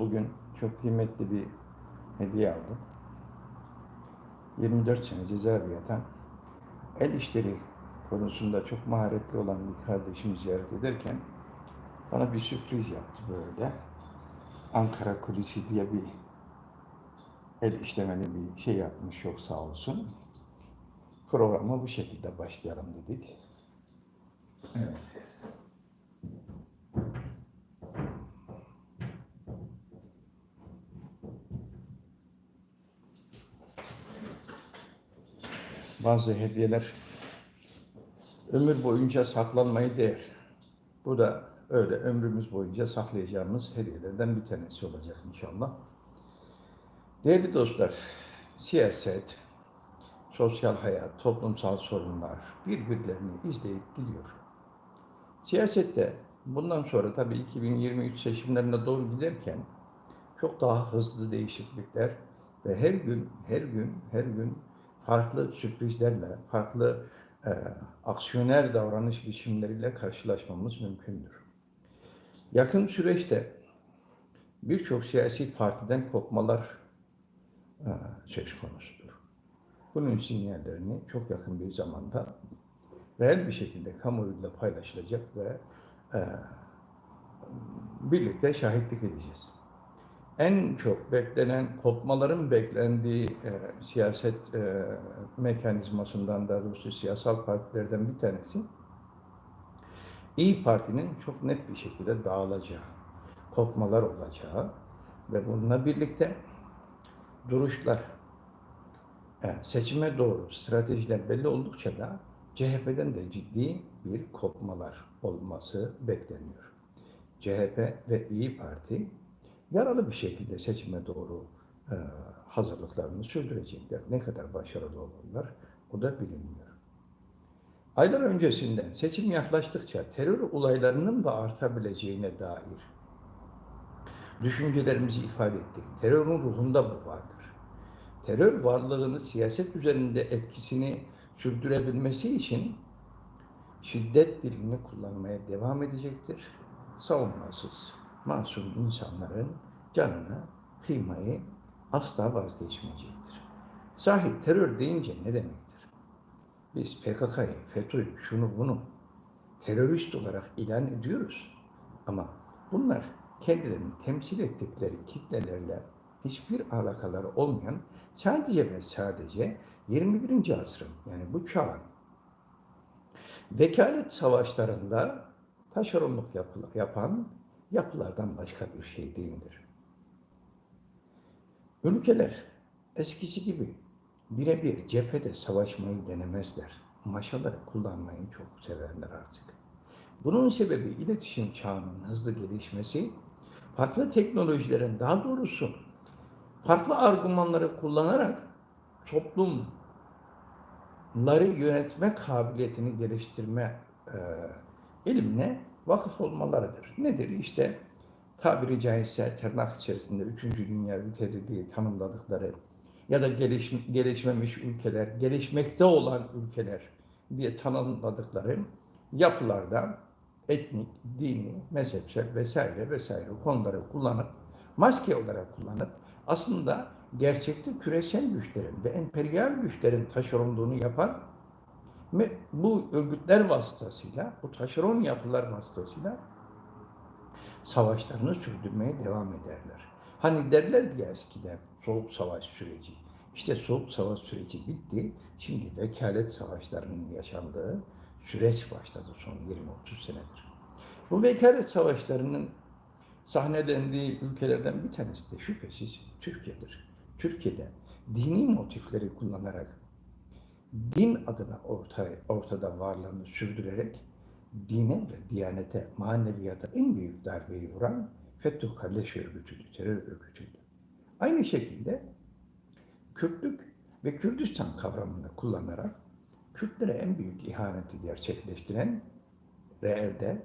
bugün çok kıymetli bir hediye aldım. 24 sene cezaevinde yatan el işleri konusunda çok maharetli olan bir kardeşimi ziyaret ederken bana bir sürpriz yaptı böyle. Ankara Kulisi diye bir el işlemeli bir şey yapmış çok sağ olsun. Programa bu şekilde başlayalım dedik. Evet. Bazı hediyeler ömür boyunca saklanmayı değer. Bu da öyle ömrümüz boyunca saklayacağımız hediyelerden bir tanesi olacak inşallah. Değerli dostlar, siyaset, sosyal hayat, toplumsal sorunlar birbirlerini izleyip gidiyor. Siyasette bundan sonra tabii 2023 seçimlerine doğru giderken çok daha hızlı değişiklikler ve her gün, her gün, her gün farklı sürprizlerle, farklı e, aksiyoner davranış biçimleriyle karşılaşmamız mümkündür. Yakın süreçte birçok siyasi partiden kopmalar e, söz konusudur. Bunun sinyallerini çok yakın bir zamanda reel bir şekilde kamuoyuyla paylaşılacak ve e, birlikte şahitlik edeceğiz. En çok beklenen, kopmaların beklendiği e, siyaset e, mekanizmasından da doğrusu siyasal partilerden bir tanesi İyi Parti'nin çok net bir şekilde dağılacağı, kopmalar olacağı ve bununla birlikte duruşlar, yani seçime doğru stratejiler belli oldukça da CHP'den de ciddi bir kopmalar olması bekleniyor. CHP ve İyi Parti yaralı bir şekilde seçime doğru e, hazırlıklarını sürdürecekler. Ne kadar başarılı olurlar o da bilinmiyor. Aylar öncesinden seçim yaklaştıkça terör olaylarının da artabileceğine dair düşüncelerimizi ifade ettik. Terörün ruhunda bu vardır. Terör varlığını siyaset üzerinde etkisini sürdürebilmesi için şiddet dilini kullanmaya devam edecektir. Savunmasız, masum insanların canını kıymayı asla vazgeçmeyecektir. Sahi terör deyince ne demektir? Biz PKK'yı, FETÖ'yü, şunu bunu terörist olarak ilan ediyoruz. Ama bunlar kendilerini temsil ettikleri kitlelerle hiçbir alakaları olmayan sadece ve sadece 21. asrın yani bu çağın vekalet savaşlarında taşeronluk yapan yapılardan başka bir şey değildir. Ülkeler eskisi gibi birebir cephede savaşmayı denemezler. Maşaları kullanmayı çok severler artık. Bunun sebebi iletişim çağının hızlı gelişmesi, farklı teknolojilerin daha doğrusu farklı argümanları kullanarak toplumları yönetme kabiliyetini geliştirme e, elimine vakıf olmalarıdır. Nedir? İşte tabiri caizse tırnak içerisinde 3. Dünya ülkeleri diye tanımladıkları ya da geliş, gelişmemiş ülkeler, gelişmekte olan ülkeler diye tanımladıkları yapılarda etnik, dini, mezhepsel vesaire vesaire konuları kullanıp maske olarak kullanıp aslında gerçekte küresel güçlerin ve emperyal güçlerin taşeronluğunu yapan bu örgütler vasıtasıyla, bu taşeron yapılar vasıtasıyla savaşlarını sürdürmeye devam ederler. Hani derler diye eskiden soğuk savaş süreci. İşte soğuk savaş süreci bitti. Şimdi vekalet savaşlarının yaşandığı süreç başladı son 20-30 senedir. Bu vekalet savaşlarının sahnelendiği ülkelerden bir tanesi de şüphesiz Türkiye'dir. Türkiye'de dini motifleri kullanarak din adına ortaya, ortada varlığını sürdürerek dine ve diyanete, maneviyata en büyük darbeyi vuran FETÖ kardeş örgütüydü, terör örgütüydü. Aynı şekilde Kürtlük ve Kürdistan kavramını kullanarak Kürtlere en büyük ihaneti gerçekleştiren reelde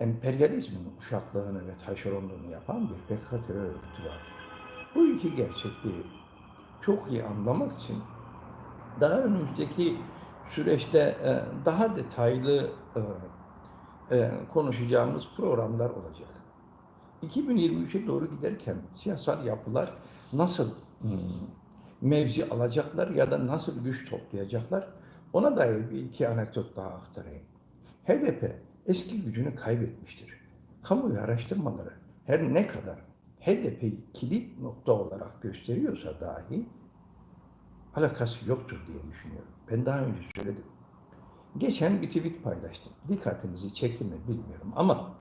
emperyalizmin uşaklığını ve taşeronluğunu yapan bir PKK terör örgütü vardır. Bu iki gerçekliği çok iyi anlamak için daha önümüzdeki süreçte e, daha detaylı e, e, konuşacağımız programlar olacak. 2023'e doğru giderken siyasal yapılar nasıl hmm, mevzi alacaklar ya da nasıl güç toplayacaklar ona dair bir iki anekdot daha aktarayım. HDP eski gücünü kaybetmiştir. Kamuoyu araştırmaları her ne kadar HDP'yi kilit nokta olarak gösteriyorsa dahi alakası yoktur diye düşünüyorum. Ben daha önce söyledim. Geçen bir tweet paylaştım. Dikkatinizi çekti mi bilmiyorum ama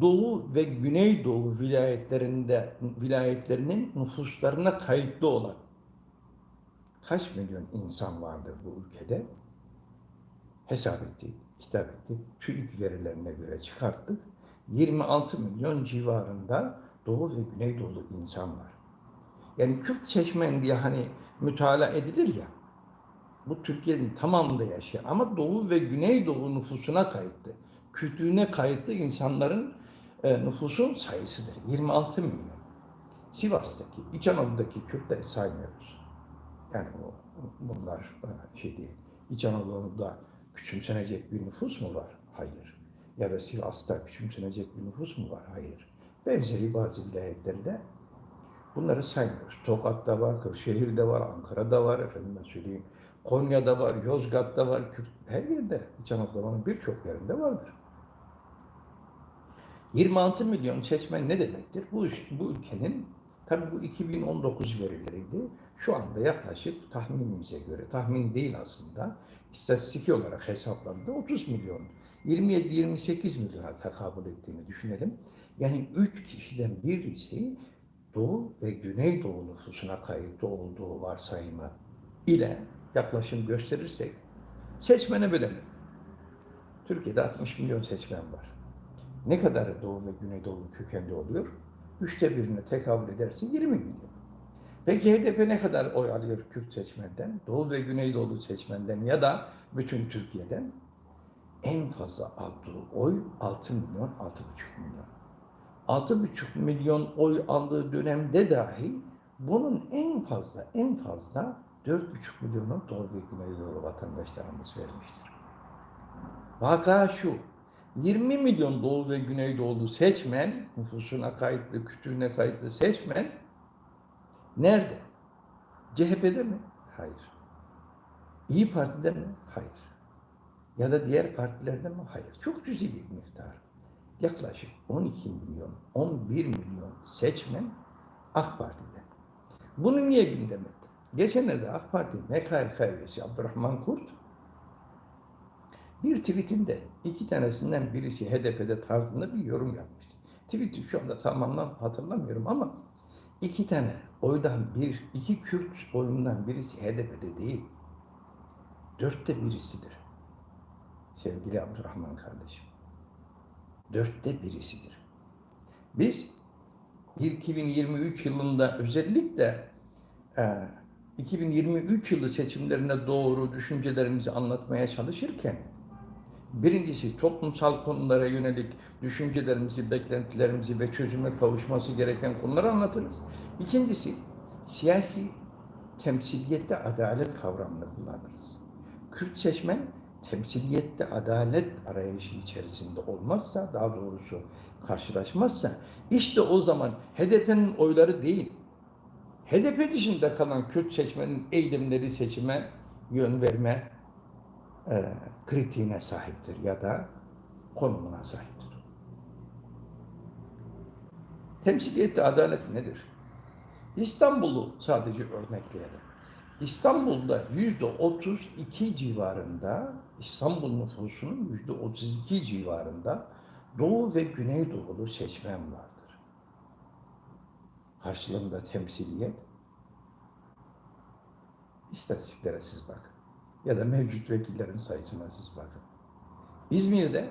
Doğu ve Güneydoğu vilayetlerinde vilayetlerinin nüfuslarına kayıtlı olan kaç milyon insan vardır bu ülkede? Hesap ettik, kitap ettik. TÜİK verilerine göre çıkarttık. 26 milyon civarında Doğu ve Güneydoğu insan var. Yani Kürt seçmen diye hani mütalaa edilir ya, bu Türkiye'nin tamamında yaşayan ama Doğu ve Güneydoğu nüfusuna kayıtlı, kütüğüne kayıtlı insanların e, nüfusun sayısıdır. 26 milyon. Sivas'taki, İç Anadolu'daki Kürtleri saymıyoruz. Yani o, bunlar e, şey değil. İç Anadolu'da küçümsenecek bir nüfus mu var? Hayır. Ya da Sivas'ta küçümsenecek bir nüfus mu var? Hayır. Benzeri bazı vilayetlerde bunları saymıyoruz. Tokat'ta var, Kırşehir'de var, Ankara'da var, efendime söyleyeyim. Konya'da var, Yozgat'ta var, Kürt, her yerde İç Anadolu'nun birçok yerinde vardır. 26 milyon seçmen ne demektir? Bu, bu ülkenin, tabii bu 2019 verileriydi. Şu anda yaklaşık tahminimize göre, tahmin değil aslında, istatistiki olarak hesaplandı 30 milyon, 27-28 milyona tekabül ettiğini düşünelim. Yani 3 kişiden birisi Doğu ve Güneydoğu nüfusuna kayıtlı olduğu varsayımı ile yaklaşım gösterirsek seçmene bölelim. Türkiye'de 60 milyon seçmen var. Ne kadar Doğu ve Güneydoğu kökenli oluyor? Üçte birine tekabül ederse 20 milyon. Peki HDP ne kadar oy alıyor Kürt seçmenden, Doğu ve Güneydoğu seçmenden ya da bütün Türkiye'den? En fazla aldığı oy 6 milyon, 6,5 milyon. 6,5 milyon oy aldığı dönemde dahi bunun en fazla, en fazla 4,5 milyonu Doğu ve Güneydoğu vatandaşlarımız vermiştir. Vaka şu, 20 milyon Doğu ve Güneydoğulu seçmen, nüfusuna kayıtlı, kütüğüne kayıtlı seçmen nerede? CHP'de mi? Hayır. İyi Parti'de mi? Hayır. Ya da diğer partilerde mi? Hayır. Çok cüzi bir miktar. Yaklaşık 12 milyon, 11 milyon seçmen AK Parti'de. Bunu niye gündem etti? Geçenlerde AK Parti MKRK üyesi Abdurrahman Kurt bir tweetinde iki tanesinden birisi HDP'de tarzında bir yorum yapmıştı. Tweet'i şu anda tamamen hatırlamıyorum ama iki tane oydan bir, iki Kürt oyundan birisi HDP'de değil. Dörtte birisidir. Sevgili Abdurrahman kardeşim. Dörtte birisidir. Biz 2023 yılında özellikle e, 2023 yılı seçimlerine doğru düşüncelerimizi anlatmaya çalışırken Birincisi toplumsal konulara yönelik düşüncelerimizi, beklentilerimizi ve çözüme kavuşması gereken konuları anlatırız. İkincisi siyasi temsiliyette adalet kavramını kullanırız. Kürt seçmen temsiliyette adalet arayışı içerisinde olmazsa, daha doğrusu karşılaşmazsa, işte o zaman HDP'nin oyları değil, HDP dışında kalan Kürt seçmenin eğilimleri seçime yön verme e, kritiğine sahiptir ya da konumuna sahiptir. Temsiliyette adalet nedir? İstanbul'u sadece örnekleyelim. İstanbul'da yüzde 32 civarında, İstanbul nüfusunun yüzde 32 civarında Doğu ve Güneydoğulu seçmen vardır. Karşılığında temsiliyet, istatistiklere siz bakın ya da mevcut vekillerin sayısına siz bakın. İzmir'de,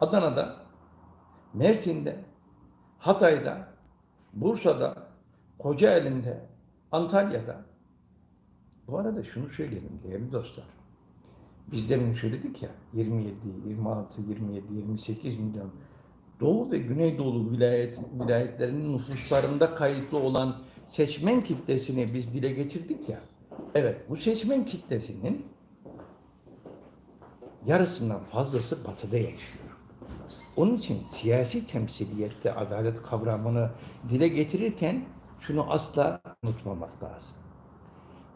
Adana'da, Mersin'de, Hatay'da, Bursa'da, Kocaeli'nde, Antalya'da. Bu arada şunu söyleyelim değerli dostlar. Biz demin söyledik ya 27, 26, 27, 28 milyon Doğu ve Güneydoğu vilayet, vilayetlerinin nüfuslarında kayıtlı olan seçmen kitlesini biz dile getirdik ya. Evet, bu seçmen kitlesinin yarısından fazlası batıda yaşıyor. Onun için siyasi temsiliyette adalet kavramını dile getirirken şunu asla unutmamak lazım.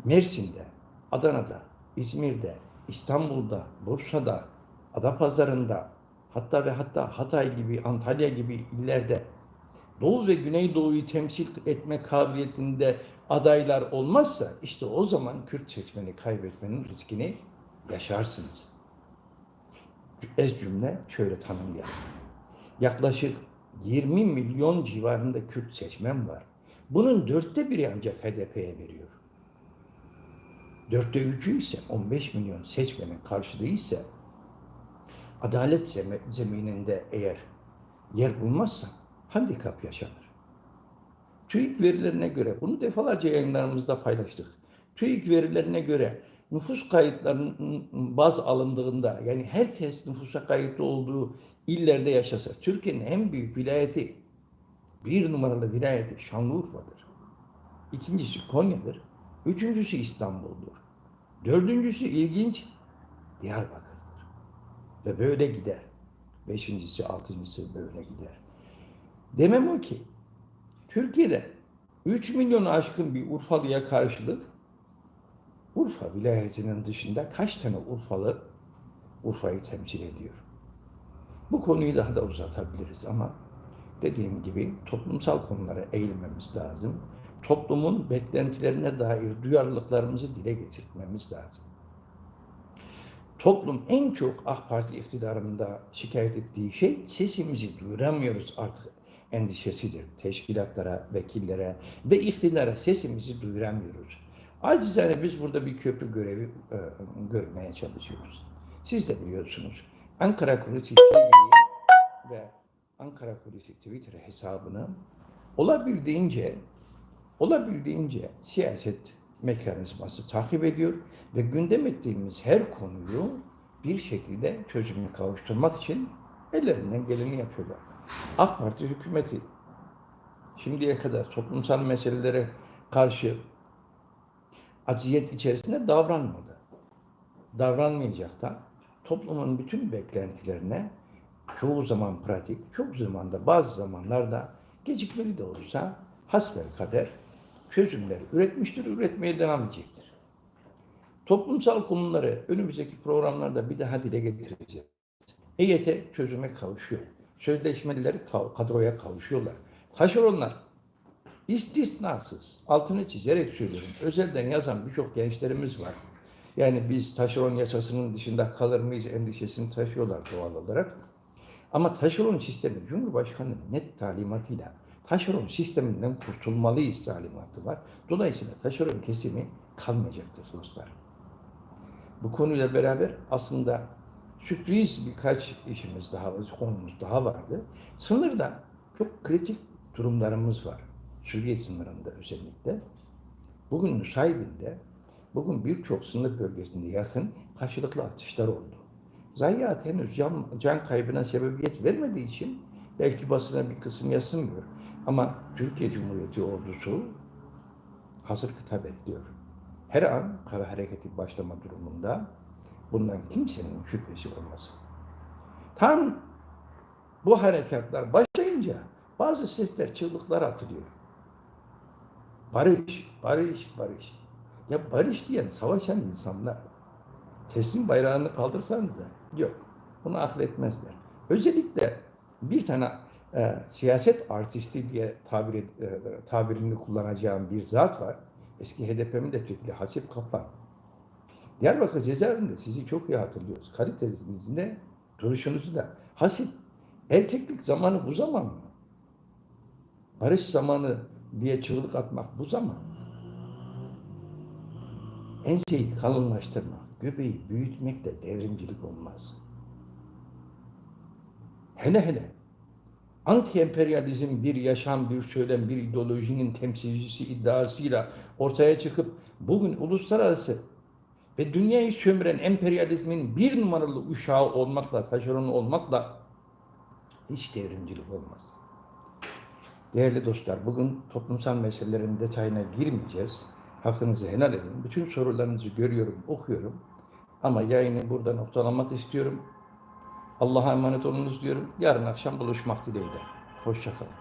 Mersin'de, Adana'da, İzmir'de, İstanbul'da, Bursa'da, Adapazarı'nda, hatta ve hatta Hatay gibi, Antalya gibi illerde Doğu ve Güneydoğu'yu temsil etme kabiliyetinde adaylar olmazsa işte o zaman Kürt seçmeni kaybetmenin riskini yaşarsınız. Ez cümle şöyle tanımlayalım. Yaklaşık 20 milyon civarında Kürt seçmen var. Bunun dörtte biri ancak HDP'ye veriyor. Dörtte üçü ise 15 milyon seçmenin karşılığı ise adalet zemininde eğer yer bulmazsa handikap yaşanır. TÜİK verilerine göre, bunu defalarca yayınlarımızda paylaştık. TÜİK verilerine göre nüfus kayıtlarının baz alındığında, yani herkes nüfusa kayıtlı olduğu illerde yaşasa, Türkiye'nin en büyük vilayeti, bir numaralı vilayeti Şanlıurfa'dır. İkincisi Konya'dır. Üçüncüsü İstanbul'dur. Dördüncüsü ilginç Diyarbakır'dır. Ve böyle gider. Beşincisi, altıncısı böyle gider. Demem o ki Türkiye'de 3 milyonu aşkın bir Urfalı'ya karşılık Urfa vilayetinin dışında kaç tane Urfalı Urfa'yı temsil ediyor? Bu konuyu daha da uzatabiliriz ama dediğim gibi toplumsal konulara eğilmemiz lazım. Toplumun beklentilerine dair duyarlılıklarımızı dile getirmemiz lazım. Toplum en çok AK Parti iktidarında şikayet ettiği şey sesimizi duyuramıyoruz artık endişesidir. Teşkilatlara, vekillere ve iktidara sesimizi duyuramıyoruz. Acizane biz burada bir köprü görevi e, görmeye çalışıyoruz. Siz de biliyorsunuz. Ankara Kulisi TV'yi ve Ankara Kulisi Twitter hesabını olabildiğince olabildiğince siyaset mekanizması takip ediyor ve gündem ettiğimiz her konuyu bir şekilde çözümüne kavuşturmak için ellerinden geleni yapıyorlar. AK Parti hükümeti şimdiye kadar toplumsal meselelere karşı aciyet içerisinde davranmadı. Davranmayacak da toplumun bütün beklentilerine çoğu zaman pratik, çok zamanda bazı zamanlarda gecikmeli de olsa hasbel kader çözümler üretmiştir, üretmeye devam edecektir. Toplumsal konuları önümüzdeki programlarda bir daha dile getireceğiz. EYT çözüme kavuşuyor. Sözleşmeliler kadroya kavuşuyorlar. Taşeronlar istisnasız, altını çizerek söylüyorum. Özelden yazan birçok gençlerimiz var. Yani biz taşeron yasasının dışında kalır mıyız endişesini taşıyorlar doğal olarak. Ama taşeron sistemi Cumhurbaşkanı'nın net talimatıyla taşeron sisteminden kurtulmalıyız talimatı var. Dolayısıyla taşeron kesimi kalmayacaktır dostlar. Bu konuyla beraber aslında sürpriz birkaç işimiz daha, konumuz daha vardı. Sınırda çok kritik durumlarımız var. Suriye sınırında özellikle. Bugün Nusaybin'de, bugün birçok sınır bölgesinde yakın karşılıklı atışlar oldu. Zayiat henüz can, can kaybına sebebiyet vermediği için belki basına bir kısım yazılmıyor. Ama Türkiye Cumhuriyeti ordusu hazır kıta bekliyor. Her an kara hareketi başlama durumunda bundan kimsenin şüphesi olmasın. Tam bu harekatlar başlayınca bazı sesler, çığlıklar atılıyor. Barış, barış, barış. Ya barış diyen savaşan insanlar teslim bayrağını kaldırsanıza yok. Bunu akletmezler. Özellikle bir tane e, siyaset artisti diye tabir, e, tabirini kullanacağım bir zat var. Eski HDP milletvekili Hasip Kaplan. Diyarbakır cezaevinde sizi çok iyi hatırlıyoruz. Kalitenizin de duruşunuzu da. Hasip, erkeklik zamanı bu zaman mı? Barış zamanı diye çığlık atmak bu zaman. Enseyi kalınlaştırmak, göbeği büyütmekle devrimcilik olmaz. Hele hele anti-emperyalizm bir yaşam, bir söylem, bir ideolojinin temsilcisi iddiasıyla ortaya çıkıp bugün uluslararası ve dünyayı sömüren emperyalizmin bir numaralı uşağı olmakla, taşeronu olmakla hiç devrimcilik olmaz. Değerli dostlar, bugün toplumsal meselelerin detayına girmeyeceğiz. Hakkınızı helal edin. Bütün sorularınızı görüyorum, okuyorum. Ama yayını burada noktalamak istiyorum. Allah'a emanet olunuz diyorum. Yarın akşam buluşmak dileğiyle. Hoşçakalın.